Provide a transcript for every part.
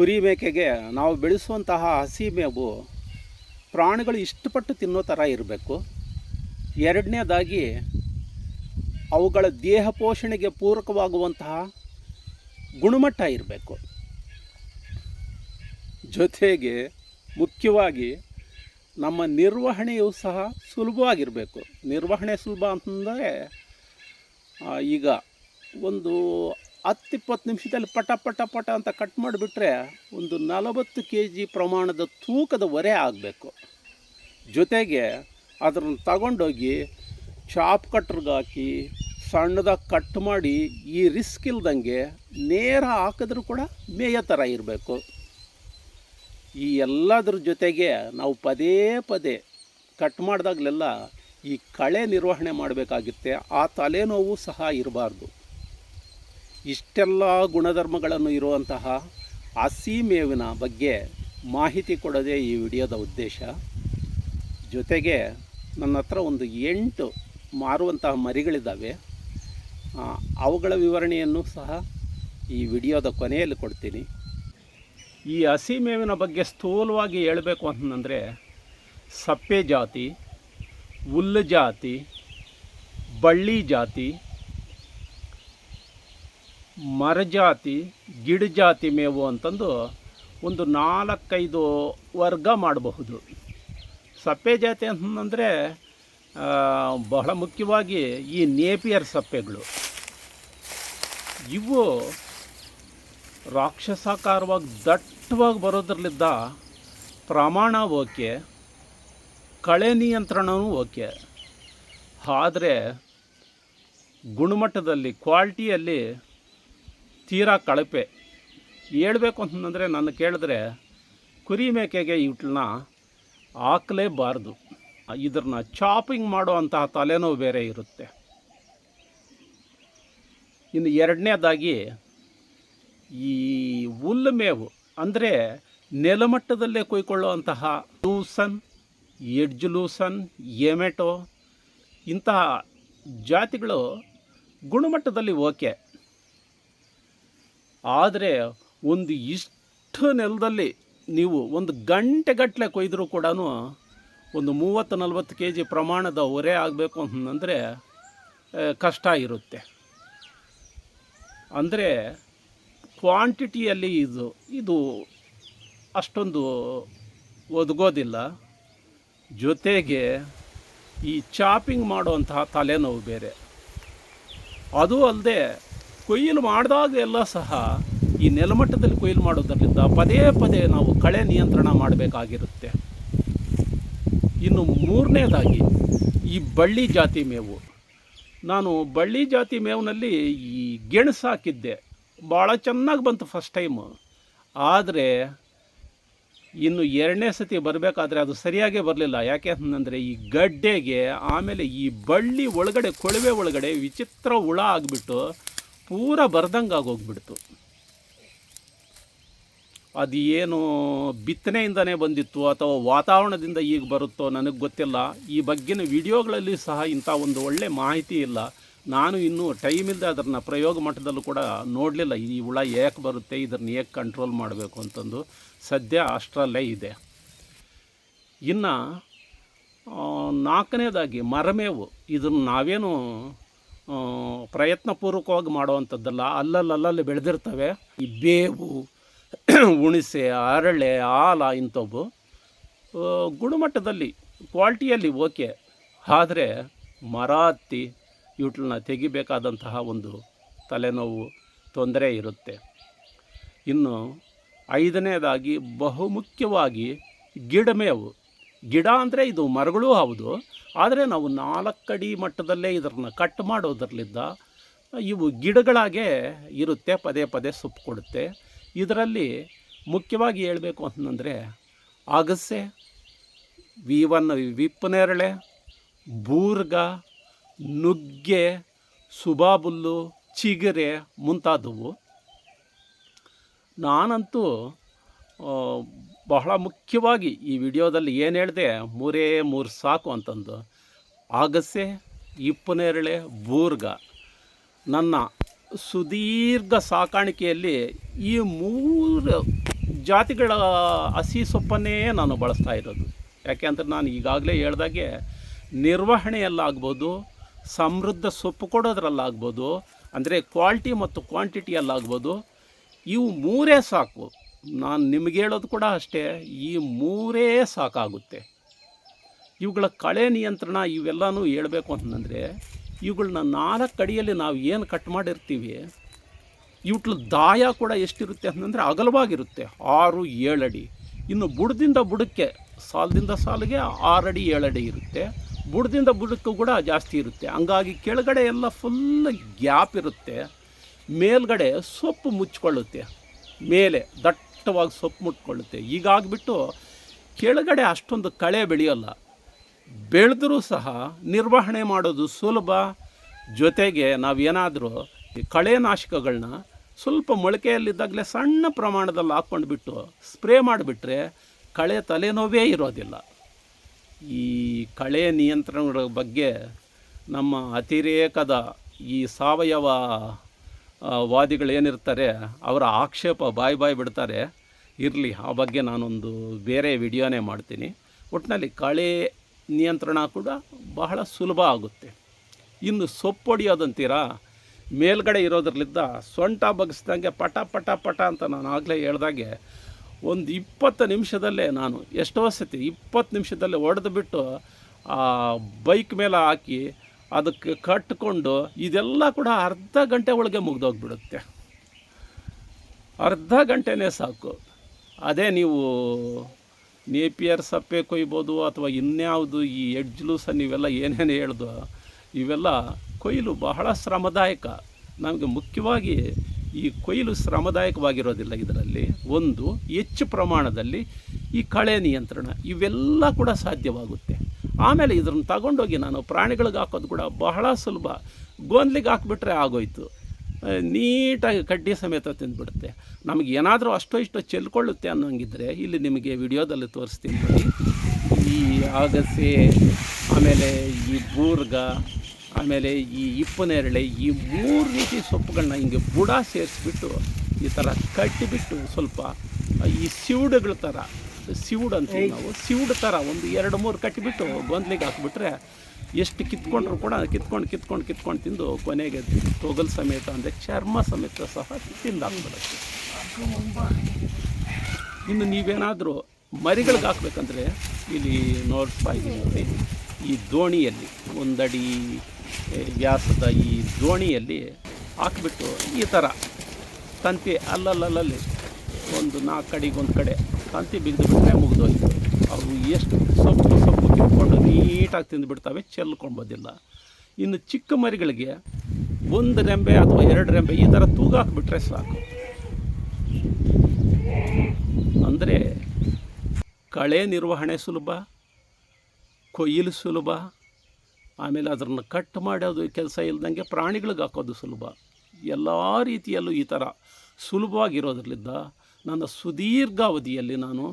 ಕುರಿ ಮೇಕೆಗೆ ನಾವು ಬೆಳೆಸುವಂತಹ ಹಸಿ ಮೇವು ಪ್ರಾಣಿಗಳು ಇಷ್ಟಪಟ್ಟು ತಿನ್ನೋ ಥರ ಇರಬೇಕು. ಎರಡನೇದಾಗಿ ಅವುಗಳ ದೇಹ ಪೋಷಣೆಗೆ ಪೂರಕವಾಗುವಂತಹ ಗುಣಮಟ್ಟ ಇರಬೇಕು. ಜೊತೆಗೆ ಮುಖ್ಯವಾಗಿ ನಮ್ಮ ನಿರ್ವಹಣೆಯು ಸಹ ಸುಲಭವಾಗಿರಬೇಕು. ನಿರ್ವಹಣೆ ಸುಲಭ ಅಂತಂದರೆ ಈಗ ಒಂದು ಹತ್ತು ಇಪ್ಪತ್ತು ನಿಮಿಷದಲ್ಲಿ ಪಟ ಪಟ ಪಟ ಅಂತ ಕಟ್ ಮಾಡಿಬಿಟ್ರೆ ಒಂದು ನಲವತ್ತು ಕೆ ಜಿ ಪ್ರಮಾಣದ ತೂಕದ ಹೊರೆ ಆಗಬೇಕು. ಜೊತೆಗೆ ಅದನ್ನು ತಗೊಂಡೋಗಿ ಚಾಪ್ ಕಟ್ರಿಗೆ ಹಾಕಿ ಸಣ್ಣದಾಗಿ ಕಟ್ ಮಾಡಿ ಈ ರಿಸ್ಕ್ ಇಲ್ದಂಗೆ ನೇರ ಹಾಕಿದ್ರೂ ಕೂಡ ಮೇಯ ಥರ ಇರಬೇಕು. ಈ ಎಲ್ಲದ್ರ ಜೊತೆಗೆ ನಾವು ಪದೇ ಪದೇ ಕಟ್ ಮಾಡಿದಾಗಲೆಲ್ಲ ಈ ಕಳೆ ನಿರ್ವಹಣೆ ಮಾಡಬೇಕಾಗುತ್ತೆ, ಆ ತಲೆನೋವು ಸಹ ಇರಬಾರ್ದು. ಇಷ್ಟೆಲ್ಲ ಗುಣಧರ್ಮಗಳನ್ನು ಇರುವಂತಹ ಹಸಿ ಮೇವಿನ ಬಗ್ಗೆ ಮಾಹಿತಿ ಕೊಡೋದೇ ಈ ವಿಡಿಯೋದ ಉದ್ದೇಶ. ಜೊತೆಗೆ ನನ್ನ ಹತ್ರ ಒಂದು ಎಂಟು ಮಾರುವಂತಹ ಮರಿಗಳಿದ್ದಾವೆ. ಅವುಗಳ ವಿವರಣೆಯನ್ನು ಸಹ ಈ ವಿಡಿಯೋದ ಕೊನೆಯಲ್ಲಿ ಕೊಡ್ತೀನಿ. ಈ ಹಸಿ ಮೇವಿನ ಬಗ್ಗೆ ಸ್ಥೂಲವಾಗಿ ಹೇಳಬೇಕು ಅಂತಂದರೆ ಸಪ್ಪೆ ಜಾತಿ, ಹುಲ್ಲು ಜಾತಿ, ಬಳ್ಳಿ ಜಾತಿ ಮರಜಾತಿ ಗಿಡ ಜಾತಿ ಮೇವು ಅಂತಂದು ಒಂದು ನಾಲ್ಕೈದು ವರ್ಗ ಮಾಡಬಹುದು. ಸಪ್ಪೆ ಜಾತಿ ಅಂತಂದರೆ ಬಹಳ ಮುಖ್ಯವಾಗಿ ಈ ನೇಪಿಯರ್ ಸಪ್ಪೆಗಳು. ಇವು ರಾಕ್ಷಸಾಕಾರವಾಗಿ ದಟ್ಟವಾಗಿ ಬರೋದ್ರಲ್ಲಿದ್ದ ಪ್ರಮಾಣ ಓಕೆ, ಕಳೆ ನಿಯಂತ್ರಣವೂ ಓಕೆ. ಆದರೆ ಗುಣಮಟ್ಟದಲ್ಲಿ, ಕ್ವಾಲಿಟಿಯಲ್ಲಿ ತೀರಾ ಕಳಪೆ. ಹೇಳಬೇಕು ಅಂತಂದರೆ ನಾನು ಕೇಳಿದ್ರೆ ಕುರಿ ಮೇಕೆಗೆ ಇಟ್ಲನ್ನ ಹಾಕಲೇಬಾರ್ದು. ಇದನ್ನ ಚಾಪಿಂಗ್ ಮಾಡೋ ಅಂತಹ ತಲೆನೋವು ಬೇರೆ ಇರುತ್ತೆ. ಇನ್ನು ಎರಡನೇದಾಗಿ ಈ ಹುಲ್ಲು ಮೇವು ಅಂದರೆ ನೆಲಮಟ್ಟದಲ್ಲೇ ಕೊಯ್ಕೊಳ್ಳುವಂತಹ ಲೂಸನ್, ಎಡ್ಜ್ ಲೂಸನ್, ಎಮೆಟೊ ಇಂತಹ ಜಾತಿಗಳು ಗುಣಮಟ್ಟದಲ್ಲಿ ಓಕೆ. ಆದರೆ ಒಂದು ಇಷ್ಟು ನೆಲದಲ್ಲಿ ನೀವು ಒಂದು ಗಂಟೆಗಟ್ಟಲೆ ಕೊಯ್ದರೂ ಕೂಡ ಒಂದು ಮೂವತ್ತು ನಲ್ವತ್ತು ಕೆ ಜಿ ಪ್ರಮಾಣದ ಒರೆ ಆಗಬೇಕು ಅಂತಂದರೆ ಕಷ್ಟ ಇರುತ್ತೆ. ಅಂದರೆ ಕ್ವಾಂಟಿಟಿಯಲ್ಲಿ ಇದು ಇದು ಅಷ್ಟೊಂದು ಒದಗೋದಿಲ್ಲ. ಜೊತೆಗೆ ಈ ಚಾಪಿಂಗ್ ಮಾಡುವಂತಹ ತಲೆನೋವು ಬೇರೆ. ಅದು ಅಲ್ಲದೆ ಕೊಯ್ಲು ಮಾಡಿದಾಗ ಎಲ್ಲ ಸಹ ಈ ನೆಲಮಟ್ಟದಲ್ಲಿ ಕೊಯ್ಲು ಮಾಡೋದರಿಂದ ಪದೇ ಪದೇ ನಾವು ಕಳೆ ನಿಯಂತ್ರಣ ಮಾಡಬೇಕಾಗಿರುತ್ತೆ. ಇನ್ನು ಮೂರನೇದಾಗಿ ಈ ಬಳ್ಳಿ ಜಾತಿ ಮೇವು. ನಾನು ಬಳ್ಳಿ ಜಾತಿ ಮೇವಿನಲ್ಲಿ ಈ ಗೆಣಸು ಹಾಕಿದ್ದೆ. ಭಾಳ ಚೆನ್ನಾಗಿ ಬಂತು ಫಸ್ಟ್ ಟೈಮು ಆದರೆ ಇನ್ನು ಎರಡನೇ ಸತಿ ಬರಬೇಕಾದ್ರೆ ಅದು ಸರಿಯಾಗೇ ಬರಲಿಲ್ಲ. ಯಾಕೆ ಅಂತಂದರೆ ಈ ಗಡ್ಡೆಗೆ ಆಮೇಲೆ ಈ ಬಳ್ಳಿ ಒಳಗಡೆ, ಕೊಳವೆ ಒಳಗಡೆ ವಿಚಿತ್ರ ಹುಳ ಆಗಿಬಿಟ್ಟು ಪೂರ ಬರ್ದಂಗೆ ಆಗೋಗ್ಬಿಡ್ತು. ಅದು ಏನು ಬಿತ್ತನೆಯಿಂದನೇ ಬಂದಿತ್ತು ಅಥವಾ ವಾತಾವರಣದಿಂದ ಈಗ ಬರುತ್ತೋ ನನಗೆ ಗೊತ್ತಿಲ್ಲ. ಈ ಬಗ್ಗಿನ ವಿಡಿಯೋಗಳಲ್ಲಿ ಸಹ ಇಂಥ ಒಂದು ಒಳ್ಳೆ ಮಾಹಿತಿ ಇಲ್ಲ. ನಾನು ಇನ್ನೂ ಟೈಮ್ ಇಲ್ಲದೆ ಅದನ್ನು ಪ್ರಯೋಗ ಮಟ್ಟದಲ್ಲೂ ಕೂಡ ನೋಡಲಿಲ್ಲ. ಈ ಹುಳ ಯಾಕೆ ಬರುತ್ತೆ ಇದನ್ನು ಯಾಕೆ ಕಂಟ್ರೋಲ್ ಮಾಡಬೇಕು ಅಂತಂದು. ಸದ್ಯ ಅಷ್ಟರಲ್ಲೇ ಇದೆ. ಇನ್ನು ನಾಲ್ಕನೇದಾಗಿ ಮರಮೇವು. ಇದನ್ನು ನಾವೇನು ಪ್ರಯತ್ನಪೂರ್ವಕವಾಗಿ ಮಾಡುವಂಥದ್ದಲ್ಲ ಅಲ್ಲಲ್ಲಲ್ಲಿ ಬೆಳೆದಿರ್ತವೆ. ಈ ಬೇವು, ಹುಣಿಸೆ, ಅರಳೆ ಆಲ ಇಂಥವು ಗುಣಮಟ್ಟದಲ್ಲಿ, ಕ್ವಾಲಿಟಿಯಲ್ಲಿ ಓಕೆ. ಆದರೆ ಮರ ಹತ್ತಿ ಇವುಗಳನ್ನ ತೆಗಿಬೇಕಾದಂತಹ ಒಂದು ತಲೆನೋವು ತೊಂದರೆ ಇರುತ್ತೆ. ಇನ್ನು ಐದನೇದಾಗಿ ಬಹುಮುಖ್ಯವಾಗಿ ಗಿಡಮೇವು ಗಿಡ ಅಂದರೆ ಇದು ಮರಗಳೂ ಹೌದು ಆದರೆ ನಾವು ನಾಲ್ಕಡಿ ಮಟ್ಟದಲ್ಲೇ ಇದನ್ನು ಕಟ್ ಮಾಡೋದ್ರಲ್ಲಿದ್ದ ಇವು ಗಿಡಗಳಾಗೆ ಇರುತ್ತೆ, ಪದೇ ಪದೇ ಸೊಪ್ಪು ಕೊಡುತ್ತೆ. ಇದರಲ್ಲಿ ಮುಖ್ಯವಾಗಿ ಹೇಳಬೇಕು ಅಂತಂದರೆ ಅಗಸೆ ವಿ ಒನ್ ವಿಪ್ಪನೇರಳೆ, ಬೂರ್ಗ, ನುಗ್ಗೆ, ಸುಬಾಬುಲ್ಲು, ಚಿಗರೆ ಮುಂತಾದವು. ನಾನಂತೂ ಬಹಳ ಮುಖ್ಯವಾಗಿ ಈ ವಿಡಿಯೋದಲ್ಲಿ ಏನು ಹೇಳಿದೆ? ಮೂರೇ ಮೂರು ಸಾಕು ಅಂತಂದು. ಆಗಸೆ ಇಪ್ಪನೇರಳೆ ಬೂರ್ಗ. ನನ್ನ ಸುದೀರ್ಘ ಸಾಕಾಣಿಕೆಯಲ್ಲಿ ಈ ಮೂರು ಜಾತಿಗಳ ಹಸಿ ಸೊಪ್ಪನ್ನೇ ನಾನು ಬಳಸ್ತಾ ಇರೋದು. ಯಾಕೆಂದ್ರೆ ನಾನು ಈಗಾಗಲೇ ಹೇಳ್ದಾಗೆ ನಿರ್ವಹಣೆಯಲ್ಲಾಗ್ಬೋದು ಸಮೃದ್ಧ ಸೊಪ್ಪು ಕೊಡೋದ್ರಲ್ಲಾಗ್ಬೋದು ಅಂದರೆ ಕ್ವಾಲಿಟಿ ಮತ್ತು ಕ್ವಾಂಟಿಟಿಯಲ್ಲಾಗ್ಬೋದು ಇವು ಮೂರೇ ಸಾಕು. ನಾನು ನಿಮಗೆ ಹೇಳೋದು ಕೂಡ ಅಷ್ಟೇ, ಈ ಮೂರೇ ಸಾಕಾಗುತ್ತೆ. ಇವುಗಳ ಕಳೆ ನಿಯಂತ್ರಣ ಇವೆಲ್ಲನೂ ಹೇಳಬೇಕು ಅಂತಂದರೆ ಇವುಗಳನ್ನ ನಾಲ್ಕು ಅಡಿಯಲ್ಲಿ ನಾವು ಏನು ಕಟ್ ಮಾಡಿರ್ತೀವಿ ಇವುಗಳ ದಾಯ ಕೂಡ ಎಷ್ಟಿರುತ್ತೆ ಅಂತಂದರೆ ಅಗಲವಾಗಿರುತ್ತೆ, ಆರು ಏಳಡಿ ಇನ್ನು ಬುಡದಿಂದ ಬುಡಕ್ಕೆ, ಸಾಲದಿಂದ ಸಾಲಿಗೆ ಆರಡಿ ಏಳಡಿ ಇರುತ್ತೆ. ಬುಡದಿಂದ ಬುಡಕ್ಕೂ ಕೂಡ ಜಾಸ್ತಿ ಇರುತ್ತೆ. ಹಂಗಾಗಿ ಕೆಳಗಡೆ ಎಲ್ಲ ಫುಲ್ ಗ್ಯಾಪ್ ಇರುತ್ತೆ. ಮೇಲ್ಗಡೆ ಸೊಪ್ಪು ಮುಚ್ಕೊಳ್ಳುತ್ತೆ. ಮೇಲೆ ದಟ್ಟವಾಗಿ ಸೊಪ್ಪು ಮುಟ್ಕೊಳ್ಳುತ್ತೆ. ಈಗಾಗ್ಬಿಟ್ಟು ಕೆಳಗಡೆ ಅಷ್ಟೊಂದು ಕಳೆ ಬೆಳೆಯೋಲ್ಲ. ಬೆಳೆದರೂ ಸಹ ನಿರ್ವಹಣೆ ಮಾಡೋದು ಸುಲಭ. ಜೊತೆಗೆ ನಾವೇನಾದರೂ ಈ ಕಳೆನಾಶಕಗಳನ್ನ ಸ್ವಲ್ಪ ಮೊಳಕೆಯಲ್ಲಿದ್ದಾಗಲೇ ಸಣ್ಣ ಪ್ರಮಾಣದಲ್ಲಿ ಹಾಕ್ಕೊಂಡ್ಬಿಟ್ಟು ಸ್ಪ್ರೇ ಮಾಡಿಬಿಟ್ರೆ ಕಳೆ ತಲೆನೋವೇ ಇರೋದಿಲ್ಲ. ಈ ಕಳೆ ನಿಯಂತ್ರಣಗಳ ಬಗ್ಗೆ ನಮ್ಮ ಅತಿರೇಕದ ಈ ಸಾವಯವ ಆ, ವಾದಿಗಳೇನಿರ್ತಾರೆ ಅವರ ಆಕ್ಷೇಪ ಬಾಯಿ ಬಾಯಿ ಬಿಡ್ತಾರೆ. ಇರಲಿ ಆ ಬಗ್ಗೆ ನಾನೊಂದು ಬೇರೆ ವಿಡಿಯೋನೇ ಮಾಡ್ತೀನಿ. ಒಟ್ಟಿನಲ್ಲಿ ಕಳೆ ನಿಯಂತ್ರಣ ಕೂಡ ಬಹಳ ಸುಲಭ ಆಗುತ್ತೆ. ಇನ್ನು ಸೊಪ್ಪು ಹೊಡಿಯೋದಂತೀರಾ ಮೇಲ್ಗಡೆ ಇರೋದ್ರಲ್ಲಿದ್ದ ಸೊಂಟ ಬಗ್ಸ್ದಂಗೆ ಪಟ ಪಟ ಪಟ ಅಂತ ನಾನು ಆಗಲೇ ಹೇಳ್ದಾಗೆ ಒಂದು ಇಪ್ಪತ್ತು ನಿಮಿಷದಲ್ಲೇ ನಾನು ಎಷ್ಟೋ ಸತಿ ಇಪ್ಪತ್ತು ನಿಮಿಷದಲ್ಲೇ ಹೊಡೆದು ಬಿಟ್ಟು ಆ ಬೈಕ್ ಮೇಲೆ ಹಾಕಿ ಅದಕ್ಕೆ ಕಟ್ಟಿಕೊಂಡು ಇದೆಲ್ಲ ಕೂಡ ಅರ್ಧ ಗಂಟೆ ಒಳಗೆ ಮುಗ್ದೋಗ್ಬಿಡುತ್ತೆ. ಅರ್ಧ ಗಂಟೆನೇ ಸಾಕು. ಅದೇ ನೀವು ನೇಪಿಯರ್ ಸಪ್ಪೆ ಕೊಯ್ಬೋದು ಅಥವಾ ಇನ್ಯಾವುದು ಈ ಎಡ್ಜ್ಲೂಸ ನೀವೆಲ್ಲ ಏನೇನು ಹೇಳ್ದು ಇವೆಲ್ಲ ಕೊಯ್ಲು ಬಹಳ ಶ್ರಮದಾಯಕ. ನಮಗೆ ಮುಖ್ಯವಾಗಿ ಈ ಕೊಯ್ಲು ಶ್ರಮದಾಯಕವಾಗಿರೋದಿಲ್ಲ ಇದರಲ್ಲಿ. ಒಂದು, ಹೆಚ್ಚು ಪ್ರಮಾಣದಲ್ಲಿ ಈ ಕಳೆ ನಿಯಂತ್ರಣ ಇವೆಲ್ಲ ಕೂಡ ಸಾಧ್ಯವಾಗುತ್ತೆ. ಆಮೇಲೆ ಇದನ್ನು ತಗೊಂಡೋಗಿ ನಾನು ಪ್ರಾಣಿಗಳಿಗೆ ಹಾಕೋದು ಕೂಡ ಬಹಳ ಸುಲಭ. ಗೋಂದ್ಲಿಗೆ ಹಾಕ್ಬಿಟ್ರೆ ಆಗೋಯ್ತು. ನೀಟಾಗಿ ಕಡ್ಡಿ ಸಮೇತ ತಿಂದುಬಿಡುತ್ತೆ. ನಮಗೆ ಏನಾದರೂ ಅಷ್ಟೋ ಇಷ್ಟೋ ಚೆಲ್ಕೊಳ್ಳುತ್ತೆ ಅನ್ನೋಂಗಿದ್ರೆ ಇಲ್ಲಿ ನಿಮಗೆ ವಿಡಿಯೋದಲ್ಲಿ ತೋರಿಸ್ತೀನಿ ನೋಡಿ. ಈ ಆಗಸೆ ಆಮೇಲೆ ಈ ಬೂರ್ಗ, ಆಮೇಲೆ ಈ ಇಪ್ಪನೇರಳೆ ಈ ಮೂರು ರೀತಿ ಸೊಪ್ಪುಗಳನ್ನ ಹಿಂಗೆ ಬುಡ ಸೇರಿಸ್ಬಿಟ್ಟು ಈ ಥರ ಕಟ್ಟಿಬಿಟ್ಟು ಸ್ವಲ್ಪ ಈ ಸಿವುಡುಗಳ ಥರ ಸಿವುಡು ಅಂತೀವಿ ನಾವು. ಸಿವುಡ್ ಥರ ಒಂದು ಎರಡು ಮೂರು ಕಟ್ಟಿಬಿಟ್ಟು ಗೊಂದಲಿಗೆ ಹಾಕ್ಬಿಟ್ರೆ ಎಷ್ಟು ಕಿತ್ಕೊಂಡ್ರು ಕೂಡ ಕಿತ್ಕೊಂಡು ಕಿತ್ಕೊಂಡು ಕಿತ್ಕೊಂಡು ತಿಂದು ಕೊನೆಗೆ ತೊಗಲ್ ಸಮೇತ, ಅಂದರೆ ಚರ್ಮ ಸಮೇತ ಸಹ ತಿಂದಾಕ್ಬಿಡುತ್ತೆ ಇನ್ನು ನೀವೇನಾದರೂ ಮರಿಗಳಿಗೆ ಹಾಕ್ಬೇಕಂದ್ರೆ ಇಲ್ಲಿ ನೋಡ್ತಾ ಇದ್ದೀನಿ ಈ ದೋಣಿಯಲ್ಲಿ, ಒಂದಡಿ ವ್ಯಾಸದ ಈ ದೋಣಿಯಲ್ಲಿ ಹಾಕ್ಬಿಟ್ಟು ಈ ಥರ ತಂತಿ ಅಲ್ಲಲ್ಲಲ್ಲಿ ಒಂದು ನಾಲ್ಕು ಕಡೆಗೆ ಕಡೆ ತಂತಿ ಬಿಗಿದು ಬಿಟ್ಟರೆ ಮುಗಿದೋಯ್ತು ಅವು ಎಷ್ಟು ಸೊಪ್ಪು ಸೊಪ್ಪು ಕಿತ್ಕೊಂಡು ನೀಟಾಗಿ ತಿಂದುಬಿಡ್ತವೆ ಚೆಲ್ಕೊಂಬೋದಿಲ್ಲ ಇನ್ನು ಚಿಕ್ಕ ಮರಿಗಳಿಗೆ ಒಂದು ರೆಂಬೆ ಅಥವಾ ಎರಡು ರೆಂಬೆ ಈ ಥರ ತೂಗಾಕ್ಬಿಟ್ರೆ ಸಾಕು. ಅಂದರೆ ಕಳೆ ನಿರ್ವಹಣೆ ಸುಲಭ, ಕೊಯ್ಲು ಸುಲಭ, ಆಮೇಲೆ ಅದನ್ನು ಕಟ್ ಮಾಡೋದು ಕೆಲಸ ಇಲ್ದಂಗೆ ಪ್ರಾಣಿಗಳಿಗೆ ಹಾಕೋದು ಸುಲಭ. ಎಲ್ಲ ರೀತಿಯಲ್ಲೂ ಈ ಥರ ಸುಲಭವಾಗಿರೋದ್ರಿಂದ ನನ್ನ ಸುದೀರ್ಘಾವಧಿಯಲ್ಲಿ ನಾನು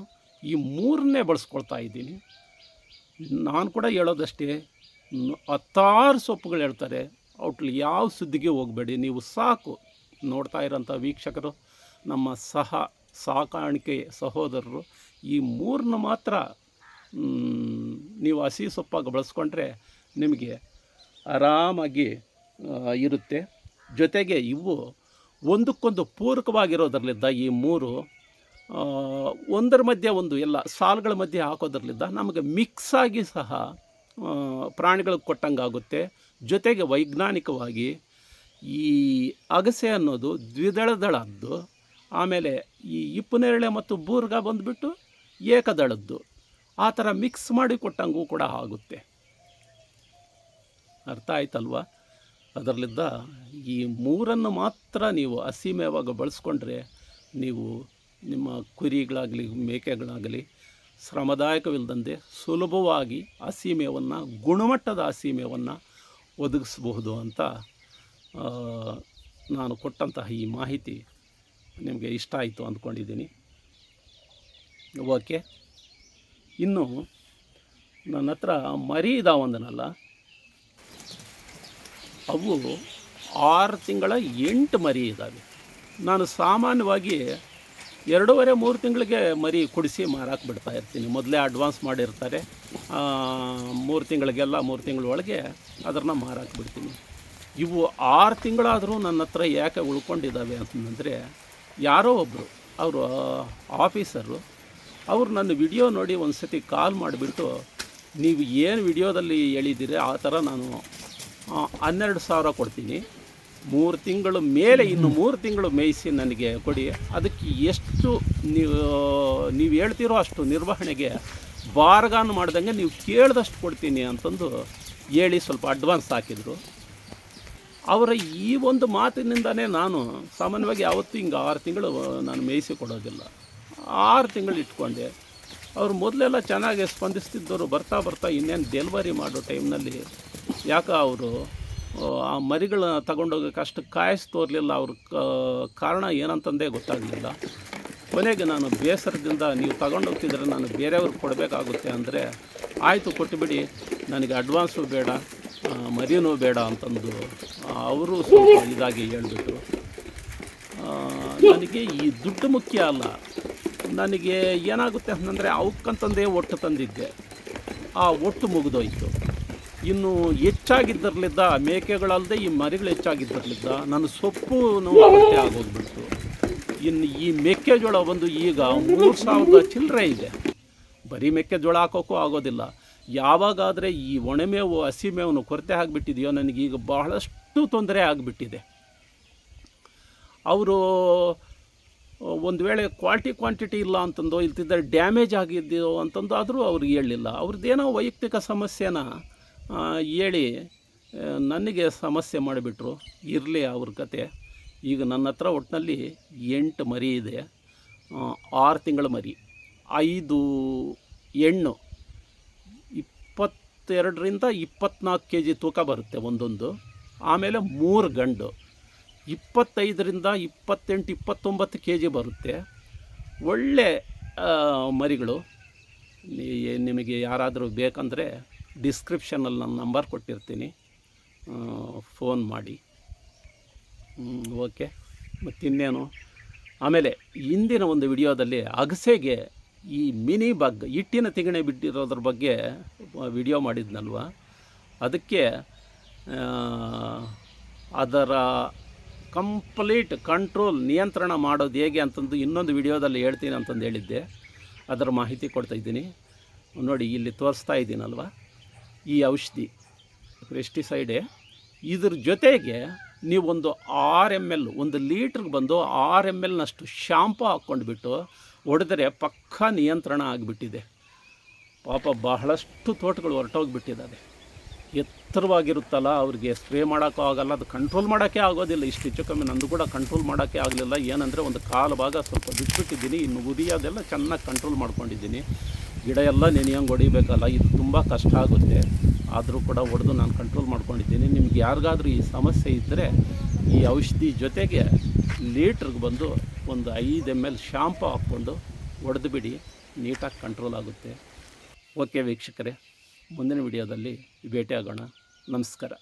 ಈ ಮೂರನ್ನೇ ಬಳಸ್ಕೊಳ್ತಾ ಇದ್ದೀನಿ. ನಾನು ಕೂಡ ಹೇಳೋದಷ್ಟೇ ಹತ್ತಾರು ಸೊಪ್ಪುಗಳು ಹೇಳ್ತಾರೆ ಅವ್ರಲ್ಲಿ ಯಾವ ಸುದ್ದಿಗೆ ಹೋಗಬೇಡಿ, ನೀವು ಸಾಕು. ನೋಡ್ತಾ ಇರೋಂಥ ವೀಕ್ಷಕರು, ನಮ್ಮ ಸಹ ಸಾಕಾಣಿಕೆ ಸಹೋದರರು, ಈ ಮೂರನ್ನ ಮಾತ್ರ ನೀವು ಹಸಿ ಸೊಪ್ಪಾಗಿ ಬಳಸ್ಕೊಂಡ್ರೆ ನಿಮಗೆ ಆರಾಮಾಗಿ ಇರುತ್ತೆ. ಜೊತೆಗೆ ಇವು ಒಂದಕ್ಕೊಂದು ಪೂರಕವಾಗಿರೋದ್ರಲ್ಲಿದ್ದ ಈ ಮೂರು ಒಂದರ ಮಧ್ಯೆ ಒಂದು ಎಲ್ಲ ಸಾಲುಗಳ ಮಧ್ಯೆ ಹಾಕೋದ್ರಲ್ಲಿದ್ದ ನಮಗೆ ಮಿಕ್ಸ್ ಆಗಿ ಸಹ ಪ್ರಾಣಿಗಳಿಗೆ ಕೊಟ್ಟಂಗಾಗುತ್ತೆ. ಜೊತೆಗೆ ವೈಜ್ಞಾನಿಕವಾಗಿ ಈ ಅಗಸೆ ಅನ್ನೋದು ದ್ವಿದಳದಳದ್ದು. ಆಮೇಲೆ ಈ ಇಪ್ಪುನೇರಳೆ ಮತ್ತು ಬೂರ್ಗ ಬಂದುಬಿಟ್ಟು ಏಕದಳದ್ದು. ಆ ಥರ ಮಿಕ್ಸ್ ಮಾಡಿ ಕೊಟ್ಟಂಗೂ ಕೂಡ ಆಗುತ್ತೆ. ಅರ್ಥ ಆಯ್ತಲ್ವ? ಅದರಲ್ಲಿದ್ದ ಈ ಮೂರನ್ನು ಮಾತ್ರ ನೀವು ಹಸಿ ಮೇವಾಗ ಬಳಸ್ಕೊಂಡ್ರೆ ನೀವು ನಿಮ್ಮ ಕುರಿಗಳಾಗಲಿ, ಮೇಕೆಗಳಾಗಲಿ ಶ್ರಮದಾಯಕವಿಲ್ಲದಂತೆ ಸುಲಭವಾಗಿ ಹಸಿ ಗುಣಮಟ್ಟದ ಹಸಿ ಒದಗಿಸಬಹುದು ಅಂತ ನಾನು ಕೊಟ್ಟಂತಹ ಈ ಮಾಹಿತಿ ನಿಮಗೆ ಇಷ್ಟ ಆಯಿತು ಅಂದ್ಕೊಂಡಿದ್ದೀನಿ. ಓಕೆ. ಇನ್ನು ನನ್ನ ಹತ್ರ ಮರಿ ಇದಾವಂದನಲ್ಲ, ಅವು ಆರು ತಿಂಗಳ ಎಂಟು ಮರಿ ಇದ್ದಾವೆ. ನಾನು ಸಾಮಾನ್ಯವಾಗಿ ಎರಡೂವರೆ, ಮೂರು ತಿಂಗಳಿಗೆ ಮರಿ ಕುಡಿಸಿ ಮಾರಾಕ್ ಬಿಡ್ತಾ ಇರ್ತೀನಿ. ಮೊದಲೇ ಅಡ್ವಾನ್ಸ್ ಮಾಡಿರ್ತಾರೆ. ಮೂರು ತಿಂಗಳಿಗೆಲ್ಲ, ಮೂರು ತಿಂಗಳ ಒಳಗೆ ಅದನ್ನು ಮಾರಾಕ್ ಬಿಡ್ತೀನಿ. ಇವು ಆರು ತಿಂಗಳಾದರೂ ನನ್ನ ಹತ್ರ ಯಾಕೆ ಉಳ್ಕೊಂಡಿದ್ದಾವೆ ಅಂತಂದರೆ, ಯಾರೋ ಒಬ್ಬರು ಅವರು ಆಫೀಸರು, ಅವರು ನನ್ನ ವಿಡಿಯೋ ನೋಡಿ ಒಂದು ಸತಿ ಕಾಲ್ ಮಾಡಿಬಿಟ್ಟು, ನೀವು ಏನು ವಿಡಿಯೋದಲ್ಲಿ ಹೇಳಿದ್ದೀರಿ? ಆ ಥರ ನಾನು ಹನ್ನೆರಡು ಸಾವಿರ ಕೊಡ್ತೀನಿ. ಮೂರು ತಿಂಗಳು ಮೇಲೆ, ಇನ್ನು ಮೂರು ತಿಂಗಳು ಮೇಯಿಸಿ ನನಗೆ ಕೊಡಿ. ಅದಕ್ಕೆ ಎಷ್ಟು ನೀವು ನೀವು ಹೇಳ್ತಿರೋ ಅಷ್ಟು ನಿರ್ವಹಣೆಗೆ ಬಾರ್ಗಾನ್ ಮಾಡ್ದಂಗೆ ನೀವು ಕೇಳಿದಷ್ಟು ಕೊಡ್ತೀನಿ ಅಂತಂದು ಹೇಳಿ ಸ್ವಲ್ಪ ಅಡ್ವಾನ್ಸ್ ಹಾಕಿದರು. ಅವರ ಈ ಒಂದು ಮಾತಿನಿಂದನೇ ನಾನು ಸಾಮಾನ್ಯವಾಗಿ ಯಾವತ್ತೂ ಹಿಂಗೆ ಆರು ತಿಂಗಳು ನಾನು ಮೇಯಿಸಿ ಕೊಡೋದಿಲ್ಲ. ಆರು ತಿಂಗಳು ಇಟ್ಕೊಂಡೆ. ಅವರು ಮೊದಲೆಲ್ಲ ಚೆನ್ನಾಗಿ ಸ್ಪಂದಿಸ್ತಿದ್ದವರು ಬರ್ತಾ ಬರ್ತಾ ಇನ್ನೇನು ಡೆಲಿವರಿ ಮಾಡೋ ಟೈಮ್ನಲ್ಲಿ ಯಾಕೆ ಅವರು ಆ ಮರಿಗಳನ್ನ ತಗೊಂಡೋಗಕ್ಕೆ ಅಷ್ಟು ಕಾಯಿಸ್ ತೋರಲಿಲ್ಲ ಅವ್ರ ಕಾರಣ ಏನಂತಂದೇ ಗೊತ್ತಾಗಲಿಲ್ಲ. ಕೊನೆಗೆ ನಾನು ಬೇಸರದಿಂದ ನೀವು ತಗೊಂಡೋಗ್ತಿದ್ರೆ ನಾನು ಬೇರೆಯವ್ರಿಗೆ ಕೊಡಬೇಕಾಗುತ್ತೆ ಅಂದರೆ, ಆಯಿತು ಕೊಟ್ಟುಬಿಡಿ ನನಗೆ ಅಡ್ವಾನ್ಸು ಬೇಡ ಮರಿನೂ ಬೇಡ ಅಂತಂದು ಅವರು ಸ್ವಲ್ಪ ಇದಾಗಿ ಹೇಳಿಬಿಟ್ಟು ನನಗೆ ಈ ದುಡ್ಡು ಮುಖ್ಯ ಅಲ್ಲ. ನನಗೆ ಏನಾಗುತ್ತೆ ಅಂತಂದರೆ, ಅವಕ್ಕಂತಂದೇ ಒಟ್ಟು ತಂದಿದ್ದೆ. ಆ ಒಟ್ಟು ಮುಗಿದೋಯ್ತು. ಇನ್ನು ಹೆಚ್ಚಾಗಿದ್ದರಲಿದ್ದ, ಮೇಕೆಗಳಲ್ಲದೆ ಈ ಮರಿಗಳು ಹೆಚ್ಚಾಗಿದ್ದರಲಿದ್ದ ನನ್ನ ಸೊಪ್ಪು ಅಗತ್ಯ ಆಗೋಗ್ಬಿಡ್ತು. ಇನ್ನು ಈ ಮೆಕ್ಕೆಜೋಳ ಒಂದು ಈಗ ಮೂರು ಸಾವಿರದ ಚಿಲ್ಲರೆ ಇದೆ. ಬರೀ ಮೆಕ್ಕೆಜೋಳ ಹಾಕೋಕ್ಕೂ ಆಗೋದಿಲ್ಲ. ಯಾವಾಗಾದರೆ ಈ ಒಣಮೇವು ಹಸಿಮೇವನ್ನು ಕೊರತೆ ಆಗಿಬಿಟ್ಟಿದೆಯೋ ನನಗೀಗ ಬಹಳಷ್ಟು ತೊಂದರೆ ಆಗಿಬಿಟ್ಟಿದೆ. ಅವರು, ಒಂದು ವೇಳೆ ಕ್ವಾಲಿಟಿ ಕ್ವಾಂಟಿಟಿ ಇಲ್ಲ ಅಂತಂದೋ ಇಲ್ತಿದ್ದರೆ ಡ್ಯಾಮೇಜ್ ಆಗಿದೆಯೋ ಅಂತಂದು ಆದರೂ ಅವ್ರಿಗೆ ಹೇಳಲಿಲ್ಲ ಅವ್ರದ್ದೇನೋ ವೈಯಕ್ತಿಕ ಸಮಸ್ಯೆನ? ಹೇಳಿ ನನಗೆ ಸಮಸ್ಯೆ ಮಾಡಿಬಿಟ್ರು. ಇರಲಿ ಅವ್ರ ಕತೆ. ಈಗ ನನ್ನ ಹತ್ರ ಒಟ್ಟಿನಲ್ಲಿ ಎಂಟು ಮರಿ ಇದೆ. ಆರು ತಿಂಗಳ ಮರಿ. ಐದು ಹೆಣ್ಣು. ಇಪ್ಪತ್ತೆರಡರಿಂದ ಇಪ್ಪತ್ನಾಲ್ಕು ಕೆ ಜಿ ತೂಕ ಬರುತ್ತೆ ಒಂದೊಂದು. ಆಮೇಲೆ ಮೂರು ಗಂಡು. ಇಪ್ಪತ್ತೈದರಿಂದ ಇಪ್ಪತ್ತೆಂಟು, ಇಪ್ಪತ್ತೊಂಬತ್ತು ಕೆ ಜಿ ಬರುತ್ತೆ. ಒಳ್ಳೆ ಮರಿಗಳು. ನಿಮಗೆ ಯಾರಾದರೂ ಬೇಕಂದರೆ ಡಿಸ್ಕ್ರಿಪ್ಷನಲ್ಲಿ ನನ್ನ ನಂಬರ್ ಕೊಟ್ಟಿರ್ತೀನಿ. ಫೋನ್ ಮಾಡಿ. ಓಕೆ. ಮತ್ತಿನ್ನೇನು? ಆಮೇಲೆ ಇಂದಿನ ಒಂದು ವಿಡಿಯೋದಲ್ಲಿ ಅಗಸೆಗೆ ಈ ಮಿನಿ ಬಗ್, ಹಿಟ್ಟಿನ ತಿಗಣೆ ಬಿಟ್ಟಿರೋದ್ರ ಬಗ್ಗೆ ವಿಡಿಯೋ ಮಾಡಿದ್ನಲ್ವ? ಅದಕ್ಕೆ ಅದರ ಕಂಪ್ಲೀಟ್ ಕಂಟ್ರೋಲ್ ನಿಯಂತ್ರಣ ಮಾಡೋದು ಹೇಗೆ ಅಂತಂದು ಇನ್ನೊಂದು ವಿಡಿಯೋದಲ್ಲಿ ಹೇಳ್ತೀನಿ ಅಂತಂದು ಹೇಳಿದ್ದೆ. ಅದರ ಮಾಹಿತಿ ಕೊಡ್ತಾ ಇದ್ದೀನಿ. ನೋಡಿ, ಇಲ್ಲಿ ತೋರಿಸ್ತಾ ಇದ್ದೀನಲ್ವ? ಈ ಔಷಧಿ ಪೆಸ್ಟಿಸೈಡೆ ಇದ್ರ ಜೊತೆಗೆ ನೀವೊಂದು ಆರ್ ಎಂ ಎಲ್, ಒಂದು ಲೀಟ್ರಿಗೆ ಬಂದು ಆರ್ ಎಂ ಎಲ್ನಷ್ಟು ಶಾಂಪು ಹಾಕ್ಕೊಂಡ್ಬಿಟ್ಟು ಹೊಡೆದ್ರೆ ಪಕ್ಕಾ ನಿಯಂತ್ರಣ ಆಗಿಬಿಟ್ಟಿದೆ. ಪಾಪ ಬಹಳಷ್ಟು ತೋಟಗಳು ಹೊರಟೋಗ್ಬಿಟ್ಟಿದ್ದಾವೆ ಎತ್ತರವಾಗಿರುತ್ತಲ್ಲ, ಅವ್ರಿಗೆ ಸ್ಪ್ರೇ ಮಾಡೋಕ್ಕೂ ಆಗೋಲ್ಲ, ಅದು ಕಂಟ್ರೋಲ್ ಮಾಡೋಕ್ಕೆ ಆಗೋದಿಲ್ಲ. ಇಷ್ಟು ಕಮ್ಮಿ ನಂದು ಕೂಡ ಕಂಟ್ರೋಲ್ ಮಾಡೋಕ್ಕೆ ಆಗಲಿಲ್ಲ. ಏನಂದರೆ ಒಂದು ಕಾಲು ಭಾಗ ಸ್ವಲ್ಪ ಬಿಟ್ಬಿಟ್ಟಿದ್ದೀನಿ, ಇನ್ನು ಉರಿಯೋದೆಲ್ಲ ಚೆನ್ನಾಗಿ ಕಂಟ್ರೋಲ್ ಮಾಡ್ಕೊಂಡಿದ್ದೀನಿ. ಗಿಡ ಎಲ್ಲ ನೆನೆಯಂಗೆ ಹೊಡಿಬೇಕಲ್ಲ, ಇದು ತುಂಬ ಕಷ್ಟ ಆಗುತ್ತೆ. ಆದರೂ ಕೂಡ ಹೊಡೆದು ನಾನು ಕಂಟ್ರೋಲ್ ಮಾಡ್ಕೊಂಡಿದ್ದೀನಿ. ನಿಮ್ಗೆ ಯಾರಿಗಾದ್ರೂ ಈ ಸಮಸ್ಯೆ ಇದ್ದರೆ ಈ ಔಷಧಿ ಜೊತೆಗೆ ಲೀಟ್ರಿಗೆ ಬಂದು ಒಂದು ಐದು ಎಂ ಎಲ್ ಶಾಂಪು ಹಾಕ್ಕೊಂಡು ಹೊಡೆದು ಬಿಡಿ, ನೀಟಾಗಿ ಕಂಟ್ರೋಲ್ ಆಗುತ್ತೆ. ಓಕೆ ವೀಕ್ಷಕರೇ, ಮುಂದಿನ ವಿಡಿಯೋದಲ್ಲಿ ಭೇಟಿಯಾಗೋಣ. ನಮಸ್ಕಾರ.